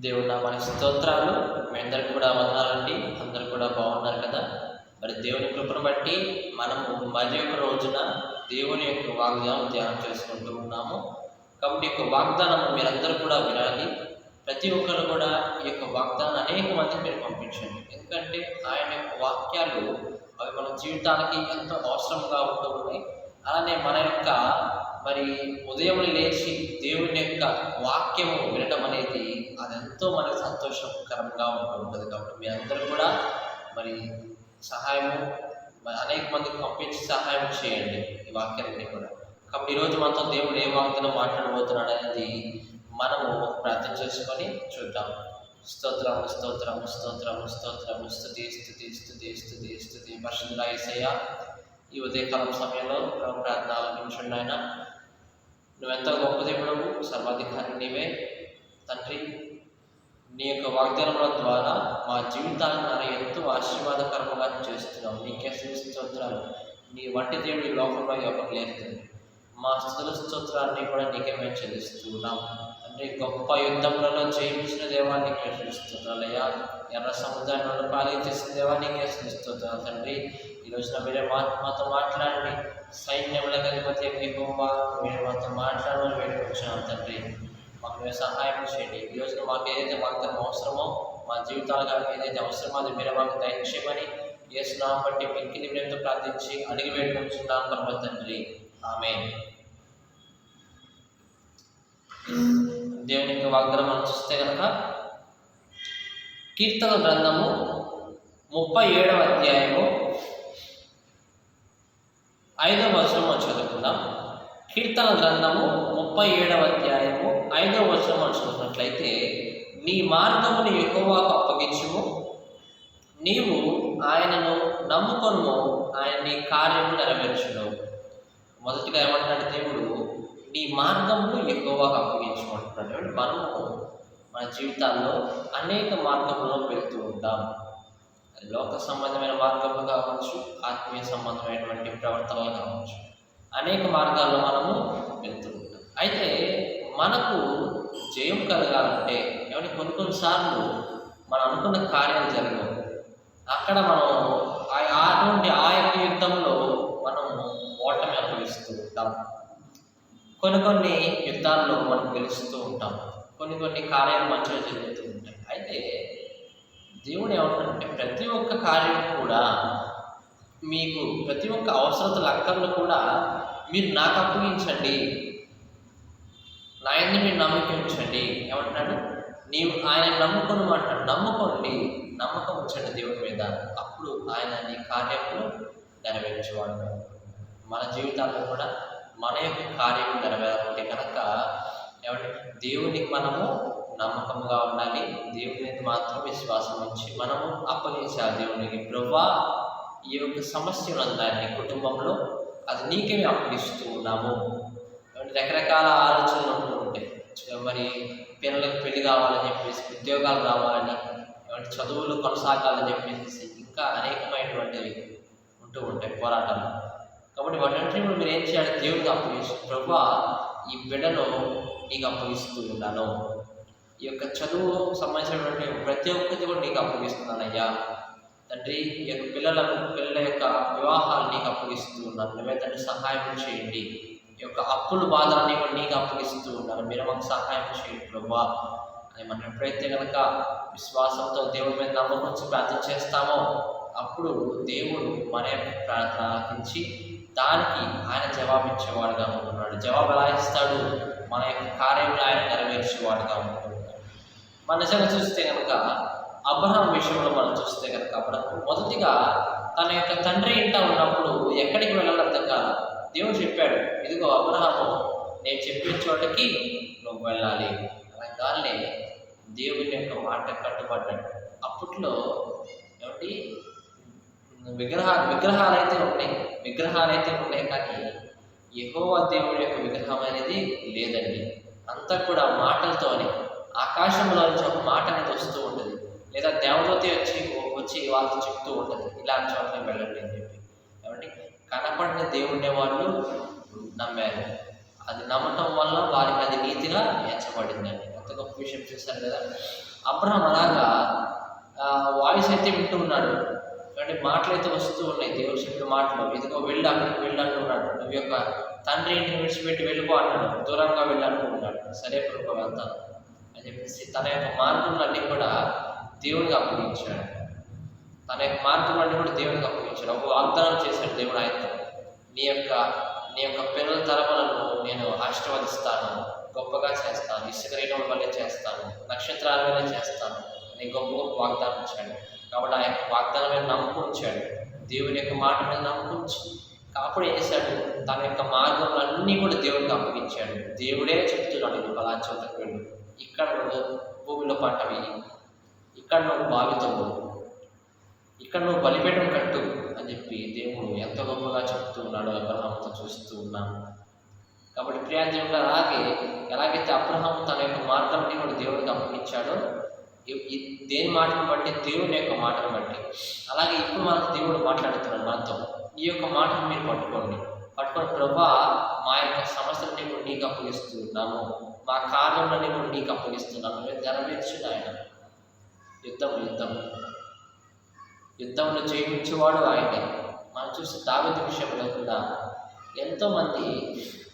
దేవుడు నామానికి స్తోత్రాలు. మీ అందరికి కూడా వందనాలండి. అందరు కూడా బాగున్నారు కదా? మరి దేవుని కృపను బట్టి మనము మరి ఒక రోజున దేవుని యొక్క వాగ్దానం ధ్యానం చేసుకుంటూ ఉన్నాము. కాబట్టి యొక్క వాగ్దానం మీరందరూ కూడా వినాలి. ప్రతి ఒక్కరు కూడా ఈ యొక్క వాగ్దానం అనేక మంది మీరు పంపించండి. ఎందుకంటే ఆయన యొక్క వాక్యాలు అవి మన జీవితానికి ఎంతో అవసరంగా ఉంటూ ఉన్నాయి. అలానే మన యొక్క మరి ఉదయం లేచి దేవుని యొక్క వాక్యము వినడం అనేది అదెంతో మనకు మనకి సంతోషకరంగా ఉంటుంది కాబట్టి మీ అందరూ కూడా మరి సహాయము మరి అనేక మందికి పంపించి సహాయం చేయండి ఈ వాక్యాన్ని కూడా. కాబట్టి ఈరోజు మనతో దేవుడు ఏ వాగ్దానం మాట్లాడబోతున్నాడు అనేది మనము ప్రార్థన చేసుకొని చూద్దాం. స్తోత్రం స్తోత్రం స్తోత్రం స్తోత్రం. స్థుతి స్థుతి స్థుతి స్థుతి స్థుతి పరిశుద్ధ ఏసయ్య ఈ ఉదయకాలం సమయంలో ప్రార్థన ఆలోచించండి ఆయన. నువ్వెంత గొప్ప దేవుడవు సర్వాధికారి నీవే తండ్రి నీ యొక్క వాగ్దానముల ద్వారా మా జీవితాలను నా ఎంతో ఆశీర్వాదకరంగా చేస్తున్నావు. నీకే స్తోత్రాలు. నీ వంటి దేవుడి లోకంలో ఎవరు లేరు. మా స్థుతుల స్తోత్రాన్ని కూడా నీకే మేము చెల్లిస్తున్నాం. తండ్రి గొప్ప యుద్ధములలో జయించిన దేవాన్ని నీకే ఎర్ర సముద్రాన్ని పాలి చేసిన దేవాన్ని నీకే తండ్రి ఈ రోజున మీరే మా మాతో మాట్లాడండి. సైన్యములకు అధిపతి యెహోవా మీరు మాతో మాట్లాడమని వేడుకొచ్చాం తండ్రి. మాకు మీరు సహాయం చేయండి. ఈ రోజున మాకు ఏదైతే మాకు అవసరమో మా జీవితాలకు ఏదైతే అవసరమో అది మీరు మాకు దయచేయమని చేస్తున్నాం బట్టి మీకు నిమిడంతో ప్రార్థించి అడిగి వేడుకొచ్చున్నాం పరమ తండ్రి. ఆమె దేవుని యొక్క వాగ్దానం మనం చూస్తే కనుక కీర్తన గ్రంథము ముప్పై ఏడవ అధ్యాయము ఐదవ వచనం చదువుకుందాం. కీర్తన గ్రంథము ముప్పై ఏడవ అధ్యాయము ఐదవ వచనం చదువుకున్నట్లయితే నీ మార్గమును ఎక్కువకు అప్పగించుము. నీవు ఆయనను నమ్ముకొను ఆయన నీ కార్యము నెరవేర్చును. మొదటిగా ఏమంటాడు దేవుడు? నీ మార్గమును ఎక్కువగా అప్పగించుకుంటున్నాడు అంటే మనము మన జీవితాల్లో అనేక మార్గంలో వెళ్తూ ఉంటాం. లోక సంబంధమైన మార్గాలు కావచ్చు ఆత్మీయ సంబంధమైనటువంటి ప్రవర్తనలు కావచ్చు అనేక మార్గాల్లో మనము వెళ్తూ ఉంటాం. అయితే మనకు జయం కలగాలంటే ఏమంటే కొన్ని కొన్నిసార్లు మనం అనుకున్న కార్యాలు జరగవు. అక్కడ మనం ఆ- ఆ అటువంటి ఆ యొక్క యుద్ధంలో మనము ఓటమి అనుభవిస్తూ ఉంటాం. కొన్ని కొన్ని యుద్ధాల్లో మనం గెలుస్తూ ఉంటాం. కొన్ని కొన్ని కార్యాలు మంచిగా జరుగుతూ ఉంటాయి. అయితే దేవుడు ఏమంటాడంటే ప్రతి ఒక్క కార్యం కూడా మీకు ప్రతి ఒక్క అవసరతల అక్కర్లు కూడా మీరు నాకు అప్పగించండి. నా యందు మీరు నమ్మకం ఉంచండి. ఏమంటున్నాడు? నీవు ఆయన నమ్ముకొని అంటాడు నమ్ముకోండి. నమ్మకం ఉంచండి దేవుడి మీద. అప్పుడు ఆయన నీ కార్యములు నెరవేర్చేవాడు. మన జీవితాల్లో కూడా మన యొక్క కార్యం నెరవేరాలంటే కనుక ఏమంటే దేవునికి మనము నమ్మకంగా ఉండాలి. దేవుని మాత్రం విశ్వాసం ఉంచి మనము అప్పగించాలి దేవునికి. ప్రభా ఈ యొక్క సమస్య ఉన్నదాన్ని కుటుంబంలో అది నీకే మేము అప్పగిస్తూ ఉన్నాము. రకరకాల ఆలోచనలు ఉంటూ ఉంటాయి. మరి పిల్లలకు పెళ్ళి కావాలని చెప్పేసి ఉద్యోగాలు రావాలని చదువులు కొనసాగాలని చెప్పేసి ఇంకా అనేకమైనటువంటివి ఉంటూ ఉంటాయి పోరాటాలు. కాబట్టి వాటన్నిటిని కూడా మీరు ఏం చేయాలి? దేవుడికి అప్పగిస్తూ ప్రభా ఈ బిడ్డను నీకు అప్పగిస్తూ ఉన్నాను. ఈ యొక్క చదువు సంబంధించినటువంటి ప్రతి ఒక్కటి కూడా నీకు అప్పగిస్తున్నానయ్యా తండ్రి ఈ యొక్క పిల్లలకు పిల్లల యొక్క వివాహాలు నీకు అప్పగిస్తూ ఉన్నాను నువ్వే తండ్రి సహాయం చేయండి. ఈ యొక్క అప్పుల బాధలన్నీ కూడా నీకు అప్పగిస్తూ ఉన్నాను మీరు మాకు సహాయం చేయండి ప్రభా. అని మనం ఎప్పుడైతే కనుక విశ్వాసంతో దేవుడి మీద నమ్మకం ప్రార్థన చేస్తామో అప్పుడు దేవుడు మన యొక్క ప్రార్థన ఆలకించి దానికి ఆయన జవాబిచ్చేవాడుగా ఉంటున్నాడు. జవాబు ఎలా ఇస్తాడు? మన యొక్క కార్యంలో ఆయన నెరవేర్చేవాడుగా ఉంటున్నాడు. మన నిజంగా చూస్తే కనుక అబ్రహం విషయంలో మనం చూస్తే కనుక అబ్రహం మొదటిగా తన యొక్క తండ్రి ఇంట ఉన్నప్పుడు ఎక్కడికి వెళ్ళాలంత కాదు. దేవుడు చెప్పాడు ఇదిగో అబ్రహాము నేను చెప్పిన చోటకి నువ్వు వెళ్ళాలి. అనగానే దేవుని యొక్క మాట కట్టుబడ్డాడు. అప్పట్లో ఏమిటి విగ్రహాలు విగ్రహాలు అయితే ఉన్నాయి విగ్రహాలు అయితే ఉన్నాయి కానీ యెహోవా దేవుడి యొక్క విగ్రహం అనేది లేదండి. అంతా కూడా మాటలతోనే ఆకాశంలో నుంచి ఒక మాట అనేది వస్తూ ఉంటుంది. లేదా దేవదూతి వచ్చి వచ్చి వాళ్ళతో చెప్తూ ఉంటుంది. ఇలాంటి చోట్ల వెళ్ళండి అని చెప్పి. కాబట్టి కనపడిన దేవుడిని వాళ్ళు నమ్మారు. అది నమ్మటం వల్ల వారికి అది నీతిగా ఎంచబడిందండి కొత్త గొప్ప విషయం చూశారు కదా. అబ్రహం అలాగా వాయిస్ అయితే వింటూ ఉన్నాడు. అంటే మాటలు అయితే వస్తూ ఉన్నాయి. దేవుడు చెప్పిన మాటలు. ఇదిగో వెళ్ళి అక్కడికి వెళ్ళి అంటున్నాడు. నువ్వు యొక్క తండ్రి ఇంటిని విడిచిపెట్టి వెళ్ళిపో అన్నాడు. దూరంగా వెళ్ళాలనుకుంటున్నాడు సరే ప్రభు వెళ్తాను. చెప్పేసి తన యొక్క మార్గములన్నీ కూడా దేవునికి అప్పగించాడు. తన యొక్క మార్గములన్నీ కూడా దేవునికి అప్పగించాడు. ఒక వాగ్దానం చేశాడు దేవుడు ఆయనతో నీ యొక్క నీ యొక్క పిల్లల తరములను నేను ఆశీర్వదిస్తాను. గొప్పగా చేస్తాను. ఇసుక రేణువుల వల్లే చేస్తాను. నక్షత్రాల వల్లే చేస్తాను. అని గొప్ప గొప్ప వాగ్దానం ఇచ్చాడు. కాబట్టి ఆ యొక్క వాగ్దానం మీద నమ్మకం ఉంచాడు. దేవుని యొక్క మాట మీద నమ్మకం కాపుడు ఏం చేశాడు? తన యొక్క మార్గములన్నీ కూడా దేవుడికి అప్పగించాడు. దేవుడే చెప్తున్నాడు ఇది ఫలానా వెళ్ళు. ఇక్కడ నువ్వు భూమిలో పంట వేయి. ఇక్కడ నువ్వు బావితవు ఇక్కడ నువ్వు బలిపీఠం కట్టు అని చెప్పి దేవుడు ఎంత గొప్పగా చెప్తూ ఉన్నాడు అబ్రహాంతో చూస్తూ ఉన్నాను కాబట్టి ప్రియాదేవుడు అలాగే ఎలాగైతే అబ్రహాం తన యొక్క మార్గాన్ని కూడా దేవుడికి అప్పగించాడో దేని మాటను బట్టి? దేవుని యొక్క మాటను బట్టి. అలాగే ఇప్పుడు మనకు దేవుడు మాట్లాడుతున్నాడు మనతో ఈ యొక్క మాటను మీరు పట్టుకోండి. పట్టుకొని ప్రభా మా యొక్క సమస్యలని నీకు అప్పగిస్తున్నాము మా కార్యములని కూడా నీకు అప్పగిస్తున్నాము మేము నెరవేర్చు ఆయన. యుద్ధం యుద్ధం. యుద్ధంలో జయించేవాడు ఆయనే. మనం చూసి దావిత విషయంలో కూడా ఎంతోమంది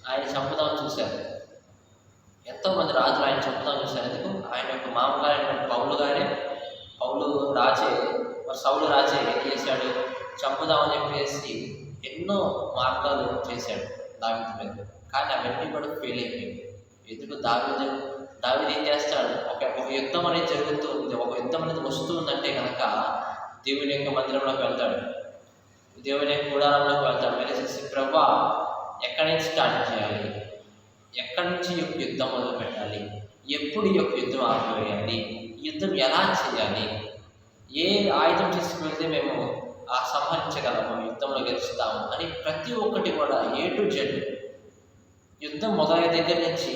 ఆయన చంపుదామని చూశారు. ఎంతోమంది రాజులు ఆయన చంపుదాం చూశారు. ఎందుకు? ఆయన యొక్క మామగారు పౌలు గారే. పౌలు రాజే. మరి సౌలు రాజే ఏం చేశాడు? చంపుదామని చెప్పేసి ఎన్నో మార్గాలు చేశాడు దావిత మీద. కానీ అవన్నీ కూడా ఫెయిల్ అయిపోయింది ఎందుకు దావిదు దావిది ఏం చేస్తాడు? ఒక ఒక యుద్ధం అనేది జరుగుతూ ఉంది. ఒక యుద్ధం అనేది వస్తూ ఉందంటే కనుక దేవుని యొక్క మందిరంలోకి వెళ్తాడు. దేవుని యొక్క గుడారంలోకి వెళ్తాడు. వెళ్ళేసి ప్రభా ఎక్కడి నుంచి స్టార్ట్ చేయాలి? ఎక్కడి నుంచి యొక్క యుద్ధం మొదలు పెట్టాలి? ఎప్పుడు ఈ యొక్క యుద్ధం ఆగిపోయాలి? యుద్ధం ఎలా చేయాలి? ఏ ఆయుధం తీసుకువెళ్తే మేము ఆ సంహరించగలము? యుద్ధంలో గెలుస్తాము? అని ప్రతి ఒక్కటి కూడా ఏ టు జెడ్ యుద్ధం మొదలయ్యే దగ్గర నుంచి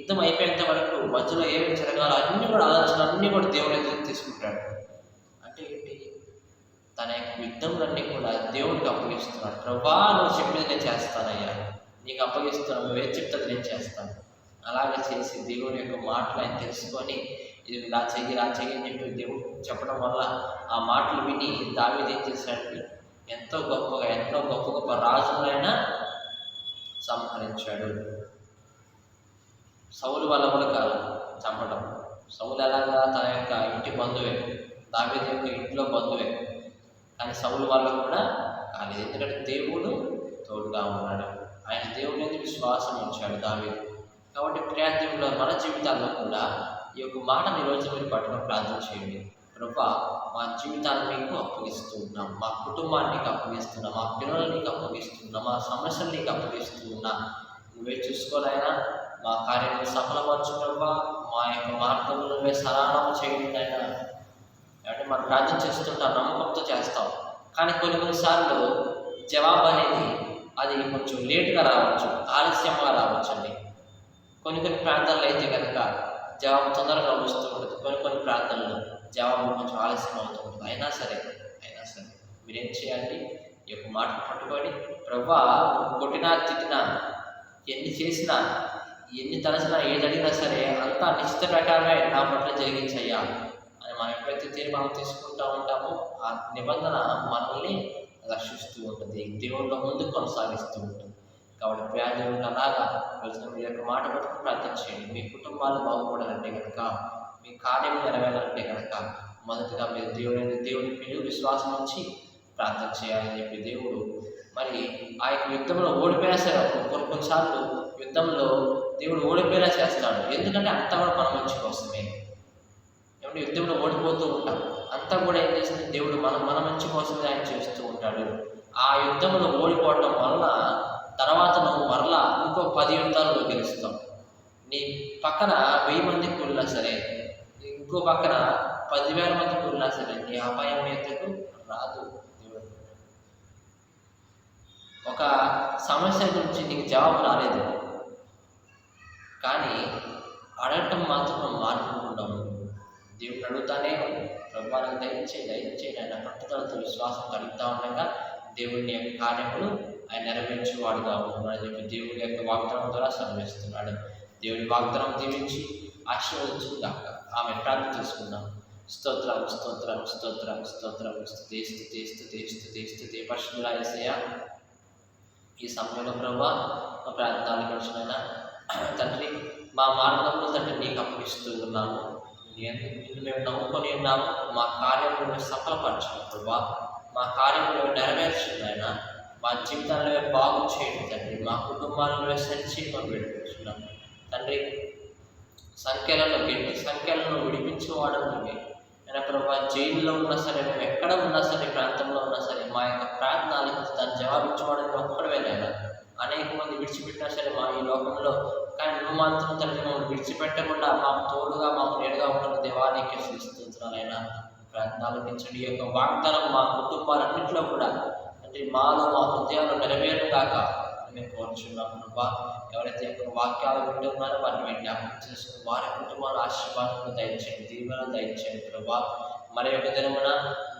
యుద్ధం అయిపోయేంత వరకు మధ్యలో ఏమేమి జరగాలో అన్నీ కూడా ఆలోచన అన్నీ కూడా దేవుడు ఎదురు తీసుకుంటాడు. అంటే ఏంటి? తన యొక్క యుద్ధములన్నీ కూడా దేవుడికి అప్పగిస్తున్నాడు. ప్రభా నువ్వు చెప్పింది నేను చేస్తానయ్యా. నీకు అప్పగిస్తున్నాను. నువ్వేం చెప్తుంది నేను చేస్తాను. అలాగే చేసి దేవుని యొక్క మాటలు ఆయన తెలుసుకొని ఇది ఇలా చెయ్యి ఇలా చెయ్యి అని చెప్పి దేవుడు చెప్పడం వల్ల ఆ మాటలు విని దావీదు ఏం చేశాడు? ఎంతో గొప్పగా ఎంతో గొప్ప గొప్ప రాజులైనా సంహరించాడు. సౌలు వల్ల కూడా కాదు చంపడం. సౌలు ఎలాగా తన యొక్క ఇంటి బంధువే దావీదు యొక్క ఇంట్లో బంధువే. కానీ సౌలు వల్ల కూడా కాలేదు. ఎందుకంటే దేవుడు తోడుగా ఉన్నాడు. ఆయన దేవుడి మీద విశ్వాసం ఉంచాడు దావీదు. కాబట్టి ప్రియాదేవుల మన జీవితాల్లో కూడా ఈ యొక్క మాటని ఈరోజు మీరు పట్టడం ప్రార్థన చేయండి. ప్రభా మా జీవితాన్ని నీకు అప్పగిస్తున్నాం మా కుటుంబాన్ని నీకు అప్పగిస్తున్నాం మా పిల్లల్ని నీకు అప్పగిస్తున్నాం మా సమస్యల్ని అప్పగిస్తున్నా. నువ్వే చూసుకోలేనా మా కార్యాలను సఫలపరచు ప్రభా. మా యొక్క మార్గంలో నువ్వే సరాణం చేయండి అయినా అంటే మనం ప్రార్థన చేస్తుంటాం నమ్మకంతో చేస్తాం కానీ కొన్ని కొన్నిసార్లు జవాబు అనేది అది కొంచెం లేట్గా రావచ్చు ఆలస్యంగా రావచ్చు అండి కొన్ని కొన్ని ప్రాంతాల్లో అయితే కనుక జవాబు తొందరగా వస్తూ ఉంటుంది. కొన్ని కొన్ని ప్రాంతాల్లో జవాబు కొంచెం ఆలస్యం అవుతుంది. అయినా సరే అయినా సరే మీరేం చేయాలి? ఈ యొక్క మాటను పట్టుకొని ప్రభా కొట్టినా తిట్టినా ఎన్ని చేసినా ఎన్ని తలసినా ఏది అడిగినా సరే అంతా నిశ్చిత ప్రకారమే నా పట్ల జరిగించయ్యా అని మనం ఎప్పుడైతే తీర్మానం తీసుకుంటూ ఉంటామో ఆ నిబంధన మనల్ని రక్షిస్తూ ఉంటుంది. దేవుళ్ళ ముందు కొనసాగిస్తూ ఉంటుంది. కాబట్టి ప్రియాదేవుడు అలాగా రోజున మీ యొక్క మాట పట్టుకుని ప్రార్థన చేయండి. మీ కుటుంబాలు బాగుపడాలంటే కనుక మీ కార్యం నెరవేరాలంటే కనుక మొదటగా మీరు దేవుని దేవుని పిలువ విశ్వాసం వచ్చి ప్రార్థన చేయాలని చెప్పి దేవుడు మరి ఆ యొక్క యుద్ధంలో ఓడిపోయినా సరే కొన్ని కొన్నిసార్లు యుద్ధంలో దేవుడు ఓడిపోయేలా చేస్తాడు. ఎందుకంటే అంతా కూడా మన మంచి కోసమే. ఏమంటే యుద్ధంలో ఓడిపోతూ ఉంటాం. అంతా కూడా ఏం చేస్తుంది? దేవుడు మనం మన మంచి కోసమే ఆయన చేస్తూ ఉంటాడు. ఆ యుద్ధంలో ఓడిపోవటం వలన తర్వాత నువ్వు మరలా ఇంకో పది యుద్ధాలు గెలుస్తావు. నీ పక్కన వెయ్యి మంది కూలినా సరే ఇంకో పక్కన పదివేల మంది ఉన్నా సరే నీ అపాయం ఎత్తుకు రాదు దేవుడు. ఒక సమస్య గురించి నీకు జవాబు రాలేదు. కానీ అడగటం మాత్రం నువ్వు మానుకోకుండా దేవుడు అడుగుతానే ఉంది ప్రభుత్వానికి దయచేయండి దయచేయి ఆయన పట్టుదలతో విశ్వాసం కలుగుతా ఉండగా దేవుని యొక్క కార్యములు ఆయన నెరవేర్చేవాడుగా ఉంటున్నాడు చెప్పి దేవుడి యొక్క వాగ్దానం ద్వారా సెలవిస్తున్నాడు. దేవుడి వాగ్దానం దీవించి ఆశీర్వదించుగాక ఆమె ప్రార్థన చేసుకుందాం. స్తోత్రం స్తోత్రం స్తోత్రం స్తోత్రం. స్థుతి స్థుతి స్థుతి స్థుతి స్థుతి వేసేయ ఈ సమయంలో ప్రభా మా ప్రార్థనలు వచ్చిన తండ్రి మా మార్గంలో తండ్రి నీకు అప్పగిస్తూ ఉన్నాము. నేను నిన్ను మేము నమ్ముకొని ఉన్నాము. మా కార్యములు మేము సఫలపరచాము ప్రభా. మా కార్యములు మేము నెరవేర్చున్నాయన మా జీవితాలను మేము బాగు చేయండి తండ్రి. మా కుటుంబాలను మేము సరి చేయమని తండ్రి సంఖ్యలను పెట్టి సంఖ్యలను విడిపించేవాడు నువ్వే అయినా ప్రభా జైల్లో ఉన్నా సరే మేము ఎక్కడ ఉన్నా సరే ప్రాంతంలో ఉన్నా సరే మా యొక్క ప్రార్థనలకు దాన్ని జవాబిచ్చేవాడు ఒక్కడవేనైనా అనేక మంది విడిచిపెట్టినా సరే మా ఈ లోకంలో కానీ నువ్వు మాత్రం తల్లి మమ్మల్ని విడిచిపెట్టకుండా మాకు తోడుగా మాకు నేడుగా ఉంటున్న దేవానికి సృష్టించాలైనా ప్రార్థనలకించండి ఈ యొక్క వాగ్దానం మా కుటుంబాలన్నింటిలో కూడా అంటే మాలో మా హృదయాలు నెరవేరు కాక మేము కోరుచున్నాం ప్రభా ఎవరైతే యొక్క వాక్యాలు వింటున్నారో వారిని మేము జ్ఞాపకం చేసుకుని వారి కుటుంబాలు ఆశీర్వాదాలను దయచేయండి దీవెన దయచేయండి ప్రభా మరి యొక్క దినమున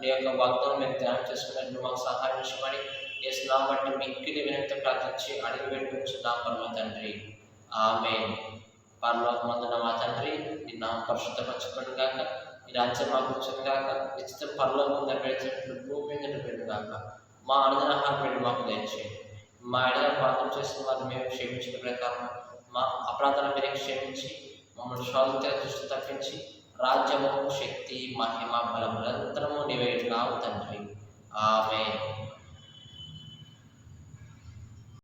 నీ యొక్క వాగ్దానం మేము ధ్యానం చేసుకున్నట్టు మాకు సహాయించమని చేస్తున్నాం బట్టి మిక్కిలి వినంత ప్రార్థించి అడిగి పెట్టుకుంటున్నాం పర్వ తండ్రి. ఆమె పరలోకమందున మా తండ్రి నిన్న నామ పరిశుద్ధపరచుకోండి గాక ఈ రాజ్యం మాకు వచ్చింది గాక నిశ్చిత పరలోకం నెరవేర్చినట్లు భూమి మీద నెరవేరు గాక మా అనుదనాహారం పెట్టి మాకు దయచేయండి. మా ఎడల అపార్థం చేసిన వారిని మేము క్షమించిన ప్రకారం మా అపరాధాలను మీరు క్షమించి మమ్మల్ని శోధన దృష్టి తప్పించి రాజ్యము శక్తి మహిమ బలము నిరంతరము నీవే కావు తండ్రి. ఆమె